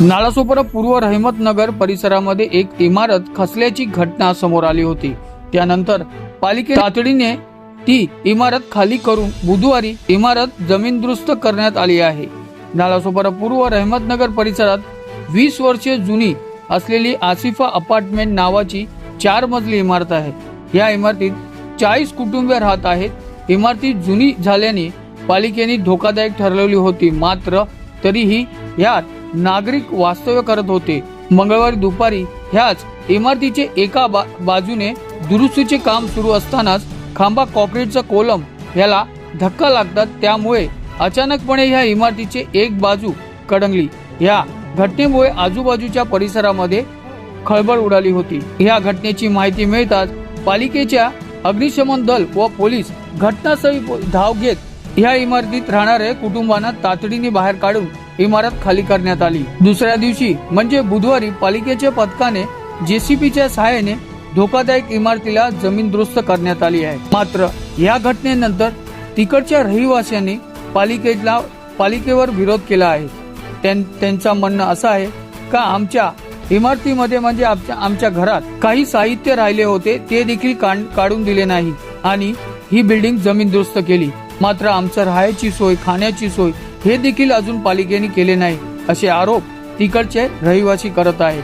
नालासोपारा पूर्व रहमतनगर परिसरामध्ये एक इमारत खचल्याची घटना समोर आली होती. त्यानंतर पालिके तातडीने ती इमारत खाली करून बुधवारी इमारत जमीनदुरुस्त करण्यात आली आहे. नालासोपारा पूर्व रहमतनगर परिसरात वीस वर्षे जुनी असलेली आसिफा अपार्टमेंट नावाची चार मजली इमारत आहे. या इमारतीत चाळीस कुटुंबे राहत आहेत. इमारती जुनी झाल्याने पालिकेने धोकादायक ठरवली होती. मात्र तरीही यात नागरिक वास्तव्य करत होते. मंगळवारी दुपारी ह्याच इमारतीचे एका बा बाजूने दुरुस्तीचे काम सुरू असतानाच खांबा कॉन्क्रीटचा कोलम याला धक्का लागतात. त्यामुळे अचानकपणे ह्या इमारतीचे एक बाजू कडंगली. या घटनेमुळे आजूबाजूच्या परिसरामध्ये खळबळ उडाली होती. या घटनेची माहिती मिळताच पालिकेच्या अग्निशमन दल व पोलीस घटनास्थळी धाव घेत या इमारतीत राहणाऱ्या कुटुंबांना तातडीने बाहेर काढून इमारत खाली करण्यात आली. दुसऱ्या दिवशी म्हणजे बुधवारी पालिकेच्या पथकाने जेसीबीच्या सहाय्याने धोकादायक इमारतीला जमीन दुरुस्त करण्यात आली आहे. मात्र या घटनेनंतर तिकडच्या रहिवाशांनी पालिकेला पालिकेवर विरोध केला आहे. त्यां- त्यांचं म्हणणं असं आहे का आमच्या इमारतीमध्ये म्हणजे आमच्या आमच्या घरात काही साहित्य राहिले होते ते देखील काढून दिले नाही आणि ही बिल्डिंग जमीन दुरुस्त केली. मात्र आमचं राहायची सोय खाण्याची सोय हे देखील अजून पालिकेने केले नाही असे आरोप तिकडचे रहिवासी करत आहेत.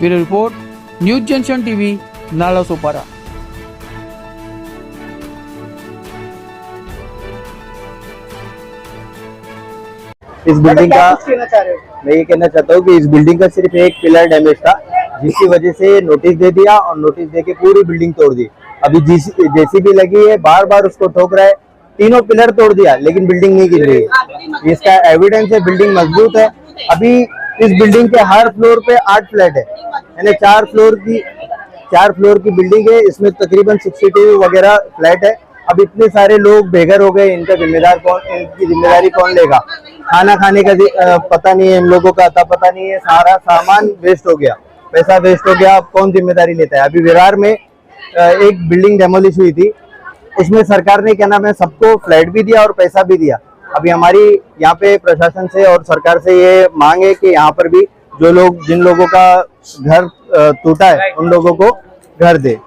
Bureau report news junction TV Nalasopara इस बिल्डिंग का हो? मैं ये कहना चाहता हूँ कि इस बिल्डिंग का सिर्फ एक पिलर डैमेज था जिसकी वजह से नोटिस दे दिया और नोटिस दे के पूरी बिल्डिंग तोड़ दी। अभी जेसीबी लगी है बार बार उसको ठोक रहा है तीनों पिलर तोड़ दिया, लेकिन बिल्डिंग नहीं गिर। रही इसका एविडेंस है, बिल्डिंग मज़बूत है। अभी इस बिल्डिंग के हर फ्लोर पे आठ फ्लैट है। यानी चार फ्लोर की, चार फ्लोर की बिल्डिंग है। इसमें तकरीबन सीसीटीवी वगैरह फ्लैट है। अब इतने सारे लोग बेघर हो गए, इनका जिम्मेदार कौन, इनकी ज़िम्मेदारी कौन लेगा? खाना खाने का पता नहीं है, इन लोगों का अता पता नहीं है। सारा सामान वेस्ट हो गया। पैसा वेस्ट हो गया। अब कौन ज़िम्मेदारी लेता है? अभी विरार में एक बिल्डिंग डेमोलिश हुई थी। उसमें सरकार ने, क्या नाम है, सबको फ्लैट भी दिया और पैसा भी दिया। अभी हमारी यहाँ पे प्रशासन से और सरकार से ये मांग है कि यहाँ पर भी जो लोग, जिन लोगों का घर टूटा है, उन लोगों को घर दे।